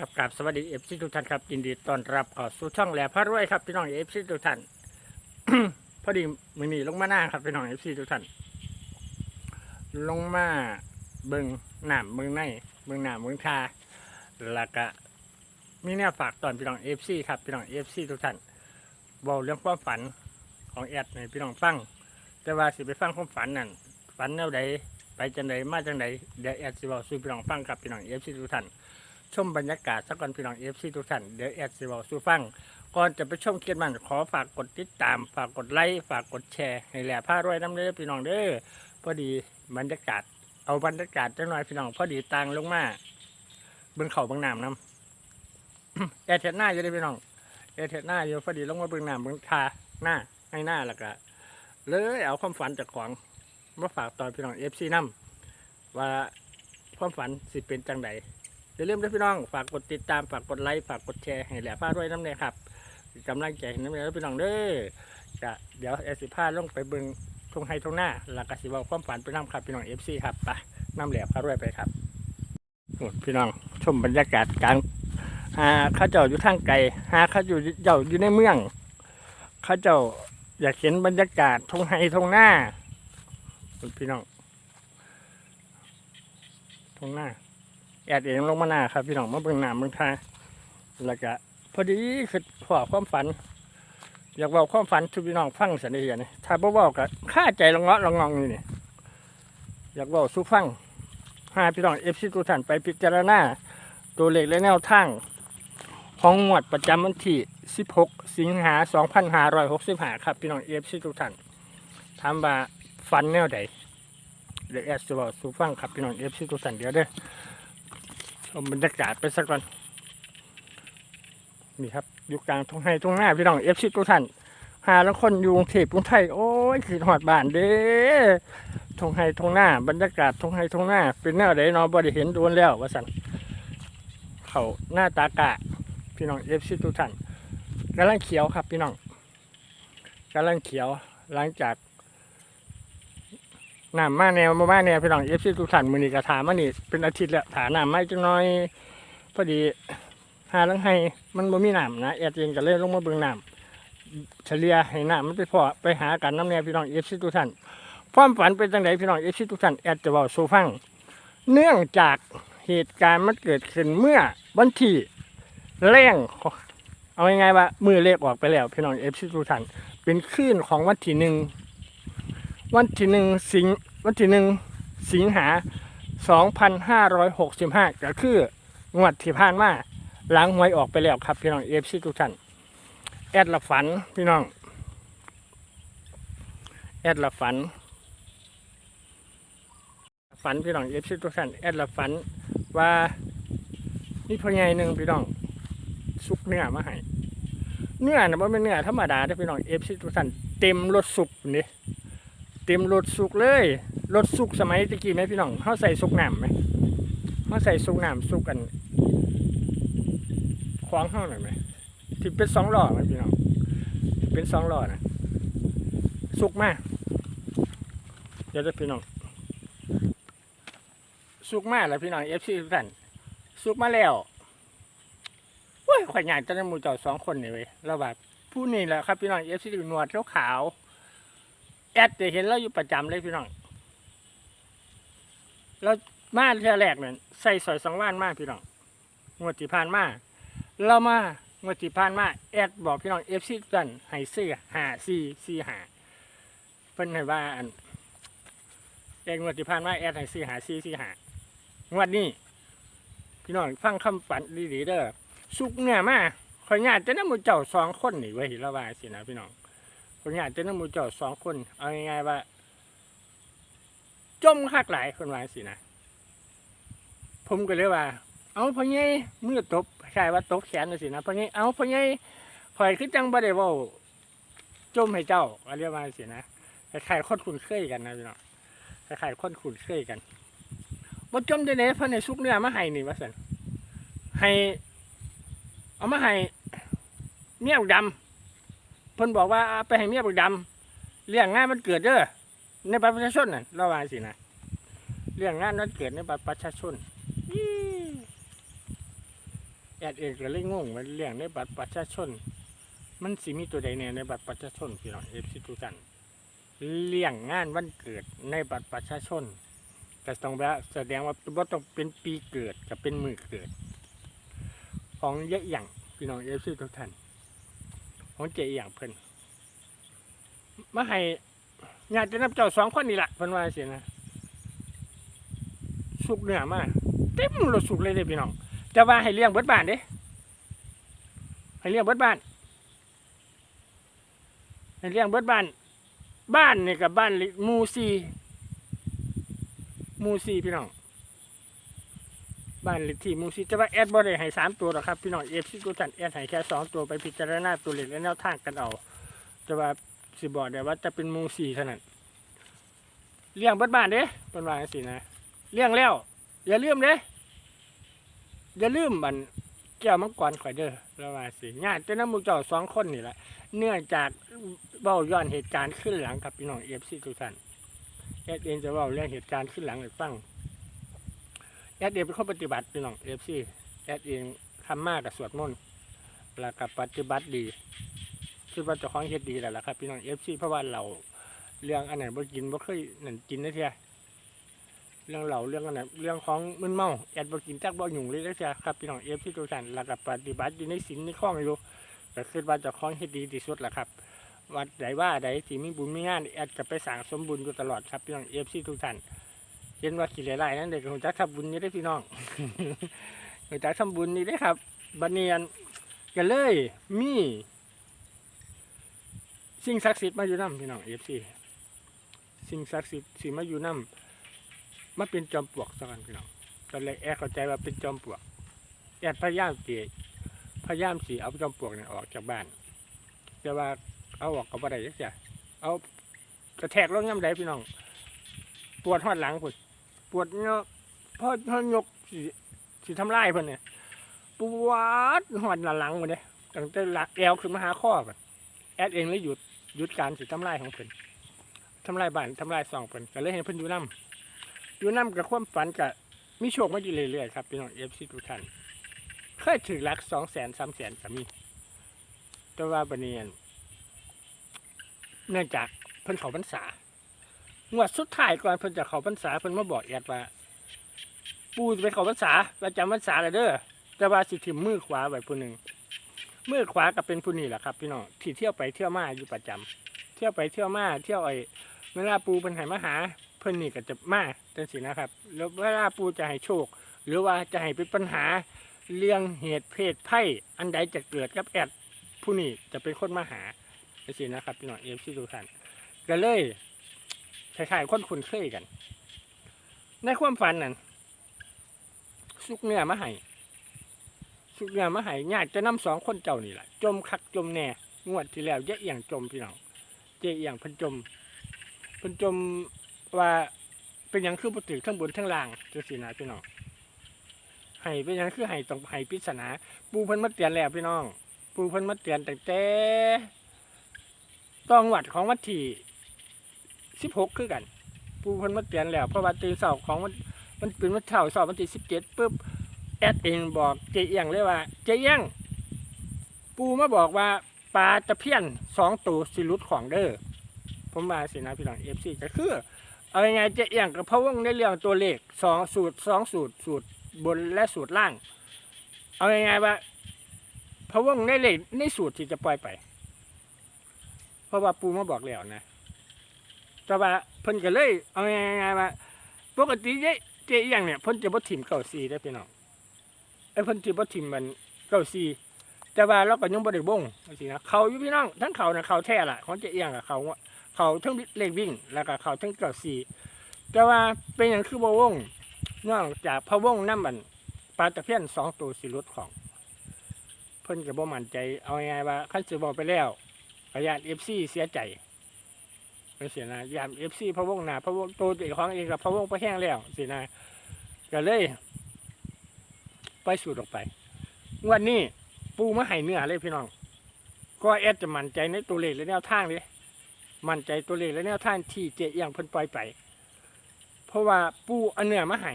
ครับกราบสวัสดีเอฟซีทุกท่านครับยินดีต้อนรับเข้าสู่ช่องแหล่พระรวยครับพี่น้องเอฟซีทุกท่าน พอดีมือนีลงมาหน้าครับพี่น้องเอฟซีทุกท่าน ลงมาเบิงหนามเบิงในเบิงหนามเบิงทาแล้วก็มีแนวฝากตอนพี่น้องเอฟซีครับพี่น้องเอฟซีทุกท่านเบาเรื่องความฝันของแอดในพี่น้องฟังแต่ว่าสิไปฟังความฝันนั่นฝันแนวใดไปจังใดมาจังใดเดี๋ยวแอดสิบอกสู่พี่น้องฟังครับพี่น้องเอฟซีทุกท่าน ชมบรรยากาศสักก่อนพี่น้องเอฟซีทุกท่านเดี๋ยวแอดสิบอกสู่ฟังก่อนจะไปชมเกียรติมันขอฝากกดติดตาม ฝากกดไลค์ฝากกดแชร์ให้แหล่ผ้ารวยน้ำเด้อพี่น้องเด้อพอดีบรรยากาศ เอาบรรยากาศจังหน่อยพี่น้องพอดีต่างลงมาเบนเขาเบางน้ำน้ำแอดเทดหน้าอยู่เลยพี่น้องแอดเทดหน้าอยู่พอดีลงมาเบิ่งน้ำเบิ่งทาหน้าให้หน้าล้วก็เลยเอาความฝันจากของมาฝากตอนพี่น้องเอฟซีน้ำว่าความฝันสิเป็นจังใด อย่าลืมด้วยพี่น้อง ฝากกดติดตาม ฝากกดไลค์ ฝากกดแชร์ให้แหล่ผ้าด้วยน้ำเนี่ยครับกำลังใจน้ำเนี่ยพี่น้องเด้อจะเดี๋ยวเอสิผ้าลงไปเบิงทงไฮทงหน้าหลักกสิเว่าความฝันไปน้ำครับพี่น้องเอฟซีครับไปน้ำแหล่ผ้าด้วยไปครับพี่น้องชมบรรยากาศกลางหาเข้าเจ้าอยู่ทางไกลหาเข้าอยู่เจ้าอยู่ในเมืองเข้าเจ้าอยากเห็นบรรยากาศทงไฮทงหน้าพี่น้องทงหน้า แอดเองลงมาหน้าครับพี่น้องมาเบิ่งหน้าเบิ่งทาแล้วก็พอดีคือพอความฝัน อยากบอกความฝันทุกพี่น้องฟังสันนิษฐานนี่ถ้าบ่เว้าก็ค่าใจละเงาะละงองนี่นี่อยากบอกสู้ฟังหาพี่น้องเอฟซีทุกท่านไปพิจารณาตัวเลขและแนวทางของงวดประจำวันที่ 16 สิงหา 2565 ครับ พี่น้องเอฟซีทุกท่านถามว่าฝันแนวใดเดี๋ยวแอดจะบอกสู้ฟังครับพี่น้องเอฟซีทุกท่านเดี๋ยวเด้อ ชมบรรยากาศไปสักก่อนนี่ครับ อยู่กลางทุ่งไร่ทุ่งนาพี่น้องเอฟซีทุกท่านหาแล้วคนอยู่กรุงเทพกรุงไทยโอ้ยขีดหอดบ้านเด้ทุ่งไร่ทุ่งนาบรรยากาศทุ่งไร่ทุ่งนาเป็นแนวใดเนาะบ่ได้เห็นโดนแล้วว่าสันเขาหน้าตากะ พี่น้องเอฟซีทุกท่านกำลังเขียวครับพี่น้องกำลังเขียวหลังจาก น้ำมาแนวมามาแนวพี่น้องเอฟซีทุกท่านมือนีกระถามมานี่เป็นอาทิตย์แล้วถาน้ำไม่จังน้อย พอดีหาลังให้มันบ่มีน้ำนะแอดเองก็เลยลงมาเบิ่งน้ำเฉลี่ยให้น้ำมันไปพอไปหากันน้ำแนวพี่น้องเอฟซีทุกท่านความฝันเป็นจังไดพี่น้องเอฟซีทุกท่านแอดจะบอกสู่ฟัง เนื่องจากเหตุการณ์มันเกิดขึ้นเมื่อวันที่แรงเอาไง่ายๆว่ามือเลขออกไปแล้วพี่น้องเอฟซีทุกท่านเป็นคลื่นของวันที่หนึ่ง วันที่หนึ่งสิงวันที่หนึ่งสิงหา2565 ก็คืองวดที่ผ่านมาหลังหวยออกไปแล้วครับพี่น้องเอฟซีทุกท่านแอดละฝันพี่น้อง แอดละฝัน ฝันพี่น้องเอฟซีทุกท่านแอดละฝันว่านี่พ่อใหญ่หนึ่งพี่น้องซุกเนื้อมาให้เนื้อนะว่าเป็นเนื้อธรรมดาแต่พี่น้องเอฟซีทุกท่านเต็มรถสุกนี่ ต็มรถสุกเลยรถสุกสมัยตะกี้ไหมพี่น้องเขาใส่สุกน้ำไหมเขาใส่สุกน้ำสุกกันคว้างเข้าหน่อยไหมที่เป็นสองล้อไหมพี่น้องเป็นสองล้อนะสุกมากเดี๋ยวจะพี่น้องสุกมากแล้วพี่น้องเอฟซีทุกท่านสุกมาแล้วว้ยข่อยงานจะได้มูเจ้าสองคนนี่เว้ยแล้วแบบผู้นี้แหละครับพี่น้องเอฟซีหนวดขาว แอดจะเห็นเราอยู่ประจำเลยพี่น้องแล้วมาเทือแรกเนี่ยใส่สอยสองว่านมากพี่น้องงวดที่ผ่านมาเรามางวดที่ผ่านมาแอดบอกพี่น้องเอฟซีกันให้ซื้อหาซีซีหาเพิ่นให้ว่าอันแอดงวดที่ผ่านมาแอดให้ซื้อหาซีซีหางวดนี้พี่น้องฟังคำฝันดีๆเด้อสุกเนี่ยมาขอยญาติจะน้ำหมูเจ้าสองคนนี่ไว้ยระบาสินะพี่น้อง ขอยญาติจะน้ำหมูเจ้าสองคน เอาง่ายๆว่า จมคักหลายคนว่าสินะผมก็เลยว่า เอาพ่อใหญ่มือตบใช่ว่าตบแขนสินะพ่อใหญ่เอาพ่อใหญ่ข่อยคือจังบ่ได้ว้าจมให้เจ้าก็เรียกว่าสินะคล้ายๆคนคุ้นเคยกันนะพี่น้องคล้ายๆคนคุ้นเคยกันบ่จมได้ไหนพิ่นให้ซุกเนื้อมาให้นี่ว่าซั่นให้ เอามาให้เมี่ยบักดำ พิ่นบอกว่าไปให้เมียบักดำเลี้ยงงานมันเกิดเด้อในบัตรประชาชนน่ะเราว่าสินะเรื่องงานวันเกิดในบัตรประชาชนแอดเองก็เลยงงว่าเรื่องในบัตรประชาชน มันสิมีตัวใดแน่ในบัตรประชาชนพี่น้องเอฟซีทุกท่านเลี้ยงงานวันเกิดในบัตรประชาชนก็ต้องแบบแสดงว่าบ่ต้องเป็นปีเกิดกับเป็นมือเกิด ของเยอะอย่างพี่น้องเอฟซีทุกท่าน ของเจออย่างเพิ่นมาให้ญาติจะนับเจ้าสองคนนี่แหละเพิ่นว่าสินะสุกเนื้อมาเต็มรถสุกเลยเด้พี่น้องแต่ว่าให้เลี้ยงเบิดบ้านเด้ให้เลี้ยงเบิดบ้านให้เลี้ยงเบิดบ้าน บ้านนี่กับบ้านมูซีมูซีพี่น้อง บ้านเลขที่มูซีแต่ว่าแอดบ่ได้ให้สามตัวหรอกครับพี่น้องเอฟซีกูตันแอดให้แค่สองตัวไปพิจารณาตัวเลขและแนวทางกันเอาแต่ว่าสิบอกได้ว่าจะเป็นมูซีเท่านั้นเลี้ยงเบิดบ้านเด้เป็นวางสินะเลี้ยงแล้ว อย่าลืมเด้อย่าลืมมันแก้วมังกรข่อยเด้อแล้วว่าสิญาติเจ้าน้ำมูเจ้าสองคนนี่แหละเนื่องจากเบ้าย้อนเหตุการณ์ขึ้นหลังกับพี่น้องเอฟซีทุกท่านแอดเองจะเบ้าเรื่องเหตุการณ์ขึ้นหลังให้ฟัง แอดเองเป็นคนปฏิบัติพี่น้องเอฟซีแอดเองทำมากกับสวดมนต์แล้วกับปฏิบัติดีคือว่าเจ้าของเฮ็ดดีแล้วล่ะครับพี่น้องเอฟซีเพราะว่าเราเรื่องอันไหนบ่กินบ่เคยนั่นกินนะเทียเรื่องเหล่าเรื่องอะไรเรื่องของมึนเมาแอดบกินจักบ่หยุ่งเลยนะเสียครับพี่น้องเอฟที่ทุกท่านหลักปฏิบัติอยู่ในศีลในข้องอยู่ก็คือว่าเจะคล้าของให้ดีที่สุดแหละครับ วัดใดว่าใดที่มีบุญมีงานแอดก็ไปสั่งสมบุญอยู่ตลอดครับพี่น้องเอฟที่ทุกท่าน เห็นว่าขี่ไล่ๆนั่นเด็กของจักทำบุญนี่ได้พี่น้องของจักทำบุญนี่ได้ครับบันเนียนกันเลยมีสิ่งศักดิ์สิทธิ์มาอยู่น้ำพี่น้องเอฟซีสิ่งศักดิ์สิทธิ์สิมาอยู่น้ำมันเป็นจอมปลวกสักอันพี่น้องตอนแรกแอร์เข้าใจว่าเป็นจอมปลวกแอร์พยายามสีพยายามสีเอาจอมปลวกเนี่ยออกจากบ้าน แต่ว่าเอาออกก็บ่ได้จักจ้ะเอากระแทกลงย่ำใดพี่น้องปวดหอดหลังพุ่น ปวดเนาะพ่อพอยกสีสีทำลายเพิ่นเนี่ยปวดหอดหลังหมดเลยตั้งแต่หลักแอวขึ้นมาหาข้อก่อนแอดเองเลยหยุดหยุดการสีทำลายของเพิ่นทำลายบ้านทำลายซองเพิ่นก็เลยให้เพิ่นอยู่น้ำอยู่น้ำกับความฝันกับมีโชคมาอยู่เรื่อยๆครับพี่น้องเอฟซีทุกท่านเคยถือหลักสองแสนสามแสนก็มีแต่ว่าบันเนียนเนื่องจากเพิ่นเขาพรรษา งวดสุดท้ายก่อนเพิ่นจะเขาพรรษาเพิ่นมาบอกแอดว่าปูจะไปเขาพรรษาประจำพรรษาเลยเด้อแต่ว่าสิถิมมือขวาไว้ผู้หนึ่งมือขวาก็เป็นผู้นี้แหละครับ พี่น้องที่เที่ยวไปเที่ยวมาอยู่ประจำเที่ยวไปเที่ยวมาเที่ยวไอ้เวลาปูเป็นไหมาหา เพิ่นนี่ก็จะมาจังสินะครับ แล้วเวลาปูจะให้โชค หรือว่าจะให้เป็นปัญหาเรื่องเหตุเพศไพ่อันใดจะเกิดกับแอดผู้นี้จะเป็นคนมาหาจังสินะครับ พี่น้องเอฟซีทุกท่านก็เลย คล้ายๆคนคุ้นเคยกัน ในความฝันนั้นสุกเนื้อมาให้สุกเนื้อมาให้ญาติจะนำสองคนเจ้านี่แหละจมคักจมแน่งวดที่แล้วเยอะเอียงจมพี่น้องเจเอียงพิ่นจมพิ่นจมว่าเป็นหยังคือบ่ถือทั้งบนทั้งล่างจังสีนะพี่น้องให้เป็นหยังคือให้ต้องให้ปริศนา ปูพิ่นมาเตือนแล้วพี่น้อง ปูพิ่นมาเตือนตั้งแต่ต้องวัดของวันที่ 16คือกัน ปูเพิ่นมาเตือนแล้วเพราะว่าตื่นเช้าของมันมันเป็นวันเช้าเช้าวันที่17ปุ๊บแอดเองบอกเจียงเลยว่า เจียงปูมาบอกว่าปลาตะเพียนสองตัวสิหลุดของเด้อผมมาสินะพี่น้องเอฟซีก็คือเอายังไงเอียงกับพะวงในเรื่องตัวเลขสองสูตรสองสูตรสูตรบนและสูตรล่าง เอายังไงว่าพะวงในเลขในสูตรที่จะปล่อยไป เพราะว่าปูมาบอกแล้วนะ แต่ว่าเพิ่นก็เลยเอายังไงว่าปกติเจ๊เจ๊เอียงเนี่ยเพิ่นจะบ่ถิ่มเก้าซีได้พี่น้องไอ้เพิ่นจะบ่ถิ่มมันเก้าซีแต่ว่าเราก็ยังบ่ได้บ่งจังซี่นะเขาอยู่พี่น้องทั้งเขาน่ะเขาแท้ล่ะของเจ๊เอียงอะเขาเขาทั้งเลขวิ่ง แล้วก็เขาทั้งเก้าสี่แต่ว่าเป็นอย่างคือบวงนอกจากพะวงน้ำมันปลาตะเพียนสองตัวสิรุดของ เพิ่นกับบ่มั่นใจ เอาไงายๆว่าขั้นสืบอกไปแล้วกระยานเอฟซีเสียใจ เป็นเสียนะยามเอฟซีพระวงหนาพระวงตัวเด็กของเองกับพระวงไปแห้งแล้วเสียนะก็เลย ไปสูดออกไปวันนี้ปูมาให้เนื้อเลยพี่น้อง ก็แอดจะมั่นใจในตัวเลขและแนวทางเลยมั่นใจตัวเลขและแนวทางที่เจียงเพิ่นปล่อยไป เพราะว่าปูเอาเนื้อมาให้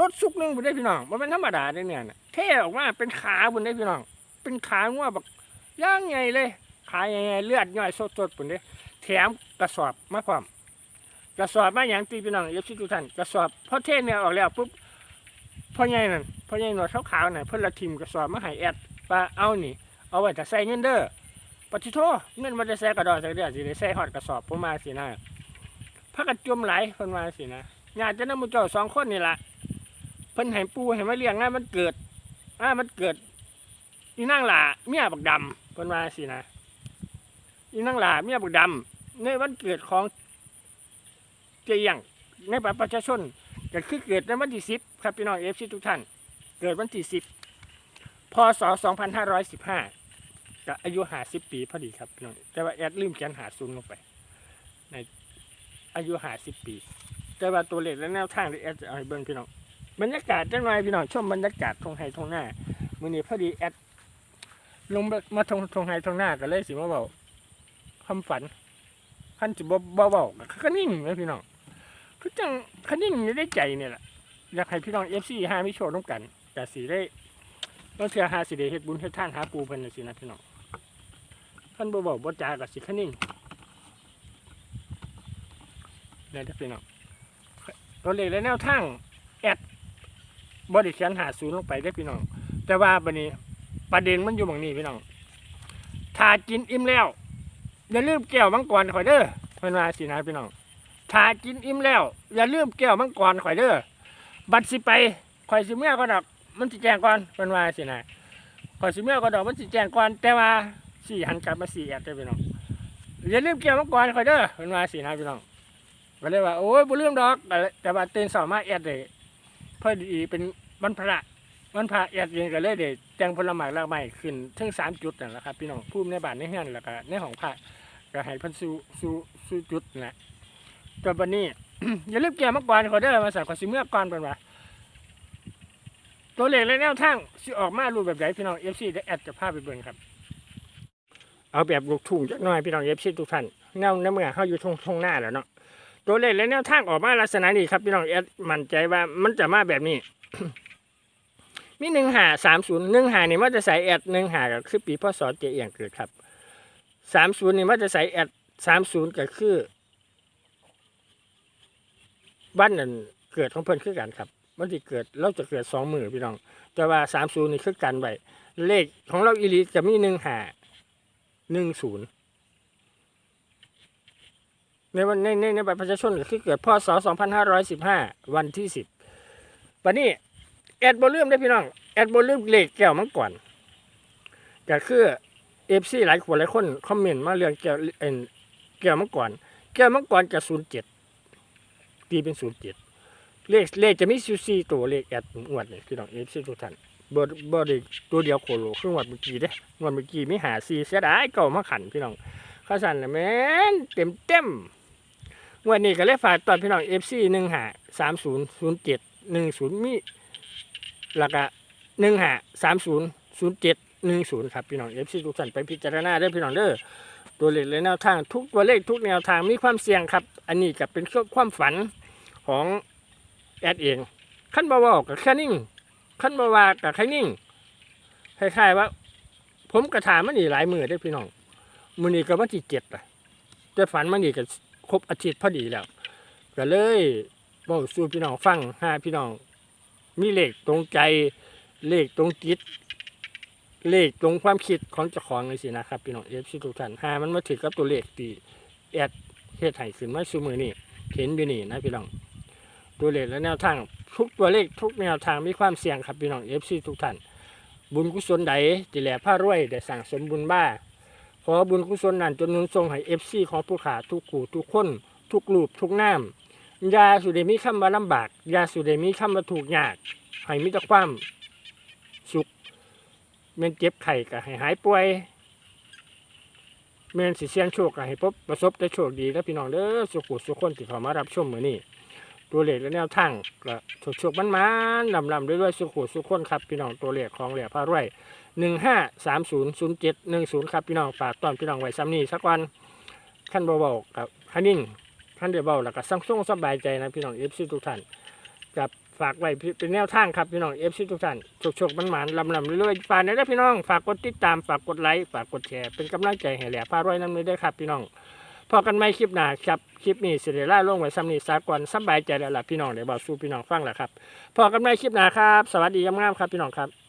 รถซุกหนึงบุได้พี่น้องมันเป็นธรรมดาเด้เนี่ยน่ะเท่ออกมาเป็นขาบุได้พี่น้อง เป็นขางัวบักย่างใหญ่เลย ขาใหญ่เลือดย่อยสดๆปุ่นเด้ แถมกระสอบมาพร้อมกระสอบมาอย่างตีพี่น้องเอฟซีทุกท่านกระสอบพอเทศเนี่ยออกแล้วปุ๊บพ่อใหญ่นั่นพ่อใหญ่หนวดขาวๆน่ะเพิ่นละทิมกระสอบมาให้แอดว่าเอานี่เอาไว้ถ้าใส่เงินเด้อปฏิโทเงินมันจะใส่กระดอกจากเดือสิได้ใส่ฮอดกระสอบผมมาสินะพักกันจมไหลเพิ่นมาสินะญาติเจะนำมุจ้าสองคนนี่ละเพิ่นให้ปูให้มาเลี้ยงงามันเกิดอ่ามันเกิดอีนางหล่าเมียบักดำเพิ่นมาสินะ อีนางหล่าเมียบักดำในวันเกิดของเจียงในบัตรประชาชนก็คือเกิดในวันที่สิบครับพี่น้องเอฟซีทุกท่าน เกิดวันที่สิบพศสองพันห้าร้อยสิบห้าก็อายุหาสิบปีพอดีครับพี่น้องแต่ว่าแอดลืมเขียนหาศูนย์ลงไป ในอายุหาสิบปี แต่ว่าตัวเลขและแนวทางที่แอดจะเอาให้เบิ่งพี่น้องบรรยากาศจังไรพี่น้องชมบรรยากาศทงไฮทงหน้ามือนี้พอดีแอดลงมาทงทงไฮทงหน้าก็เลยสิมาเบา ความฝันขั้นจะบ่บ่เบาๆก็นิ่งเลยพี่น้องคือจังคันนิ่งอยู่ได้ใจเนี่ยแหละอยากให้พี่น้องเอฟซีห้ามิโชว์ร่วมกันแต่สีได้ต้องเชื่อหาสิได้เฮ็ดบุญเฮ็ดทานหาปูเพิ่นนะสินะพี่น้องขั้นบ่เบาบ่จาก็สิคันนิ่งเนี่ยเด้พี่น้องตัวเลขและแนวทางแอดบ่ได้เขียนหาศูนย์ลงไปได้พี่น้อง แต่ว่าบัดนี้ประเด็นมันอยู่ตรงนี้พี่น้องถ้ากินอิ่มแล้ว อย่าลืมแก้วมังกรข่อยเด้อเพิ่นว่าสินะพี่น้องถ้ากินอิ่มแล้ว อย่าลืมแก้วมังกรข่อยเด้อบัดสิไปข่อยสิเมื่อก็ดอก มันสิแจ้งก่อนเพิ่นว่าสินะข่อยสิเมื่อก็ดอกมันสิแจ้งก่อนแต่ว่าสิหันกลับมาสี่แอดเด้อพี่น้องอย่าลืมแก้วมังกรข่อยเด้อเพิ่นว่าสินะพี่น้องก็เลยว่าโอ้ยบ่ลืมดอก แต่ว่าตื่นเช้ามาแอดเลยพอดีเป็นวันพระวันพระแอดเองก็เลยได้ แจงผลไม้รากไม้ขึ้นถึงสามจุดนั่นแหละครับพี่น้องภูมิในบ้านในเฮือนแล้วก็ในห้องพระก็ให้พันสูสูสูจุดน่ะจนวันนี้ อย่าลืมแก้มาก่อนขอได้อมาสั่ขอสิเมื่อก่อนเป็นว่าตัวเลขและแนวทางสิออกมารูปแบบไหนพี่น้องเอฟซีได้แอดจะพาไปเบิ่งครับ เอาแบบลูกทุ่งจักหน่อยพี่น้องเอฟซีทุกท่านแนวในเมื่อเขาอยู่ทงทงหน้าแล้วเนาะตัวเลขและแนวทางออกมาลักษณะนี้ครับพี่น้องเอดมั่นใจว่ามันจะมาแบบนี้ มีหนึ่งหาสามศูนย์หนึ่งหานี่มันจะใส่แอดหนึ่งหาก็คือปีพศเจียเอียงเกิดครับสามศูนย์นี่มันจะใส่แอดสามศูนย์ก็คือบ้านนั่นเกิดของเพิ่อนคือกันครับมันจะเกิดเราจะเกิดสองหมือพี่น้อง แต่ว่าสามศูนย์นี่คือกันไว้เลขของเราอีลีจะมีหนึ่งหาหนึ่งศูนย์ในวันในในในบัตรประชาชนก็คือเกิดพศสองพันห้าร้อยสิบห้าวันที่สิบวันนี้ แอดบอลลืมได้พี่น้อง แอดบอลลืมเลขแก้วมังก่อนก็คือเอฟซีหลายคนหลายคนคอมเมนต์มาเรื่องแก้วเอ็นแก้วมังกรแก้วมังกรจะศูนย์เจ็ดตีเป็นศูนย์เจ็ดเลขเลขจะมีซิซีตัวเลขแอดงวดเนี่ยพี่น้องเอฟซีทุกท่านบอดบไดตัวเดียวโคโลครึ่งงวดเมื่อกี้เด้งวดเมื่อกี้มีหาซีเสียดายเก่ามาขันพี่น้องข้าสันนะแม่นเต็มเต็มงวดนี้ก็เลยฝากตอนพี่น้องเอฟซีหนึ่งหาสามศูนย์ศูนย์เจ็ดหนึ่งศูนย์มี แล้วก็หนึ่งหาสามศูนย์ศูนย์เจ็ดหนึ่งศูนย์ครับพี่น้องเอฟซีทุกท่านไปพิจารณาได้พี่น้องเด้อตัวเลขและแนวทางทุกตัวเลขทุกแนวทางมีความเสี่ยงครับ อันนี้กับเป็นความฝันของแอดเองขั้นบาวกับแค่นิ่งขั้นบาวากับแค่นิ่งคล้ายๆว่า ผมกระถามมันนี่หลายมือได้พี่น้องมือนี้ก็วันที่เจ็ดละแต่ฝันมันนี่ก็ครบอาทิตย์พอดีแล้วก็เลยบอกสู่พี่น้องฟังหาพี่น้อง มีเลขตรงใจ เลขตรงจิต เลขตรงความคิดของเจ้าของเลยสินะครับพี่น้องเอฟซีทุกท่านหามันมาถึงกับตัวเลขตีแอดเฮ็ดให้ขึ้นมาสู่มือนี่เห็นอยู่นี่นะพี่น้องตัวเลขและแนวทาง ทุกตัวเลขทุกแนวทางมีความเสี่ยงครับพี่น้องเอฟซีทุกท่านบุญกุศลใดจิแหล่ผ้ารวยได้สั่งสมบุญบ้า ขอบุญกุศลนั้นจนนุนทรงให้เอฟซีของผู้ขาทุกขู่ทุกคน ทุกรูปทุกน้ำ ยาสุเดมีคำว่าลำบากยาสุเดมีคำว่าถูกยากให้มีแต่ความสุขแม่นเจ็บไข้ก็ให้หายป่วยแม่นสิเสียงโชคก็ให้พบประสบแต่โชคดีแล้วพี่น้องเด้อสุขุสุขคนที่เข้ามารับชมมื้อนี้ตัวเลขและแนวทางก็โชคโชคมันมันลำลำด้วยๆสุขุสุขคนครับพี่น้องตัวเลขของเหลียพารวยหนึ่งห้าสามศูนย์ศูนย์เจ็ดหนึ่งศูนย์ครับพี่น้องฝากตอนพี่น้องไว้ซ้ำนี้สักวันขั้นเบาๆกับขั้นนิ่ง ขั้นเดียวเบาแล้วก็สั่งส่งสบายใจนะพี่น้องเอฟซีทุกท่านกับฝากไว้เป็นแนวทางครับพี่น้องเอฟซีทุกท่านโชคๆมันหมานลำลำเรื่อยๆฝากนเด้อพี่น้องฝากกดติดตามฝากกดไลค์ฝากกดแชร์เป็นกำลังใจให้แหล่พารวยน้ำนี้ด้วยครับพี่น้องพอกันไม่คลิปหน้าครับคลิปนี้สิเดล่าลงไว้ซ้ำนี้สากลสบายใจแล้วล่ะพี่น้องเดี๋ยวบอกสู้พี่น้องฟังแหละครับพอกันไม่คลิปหน้าครับ สวัสดียามงามครับพี่น้องครับ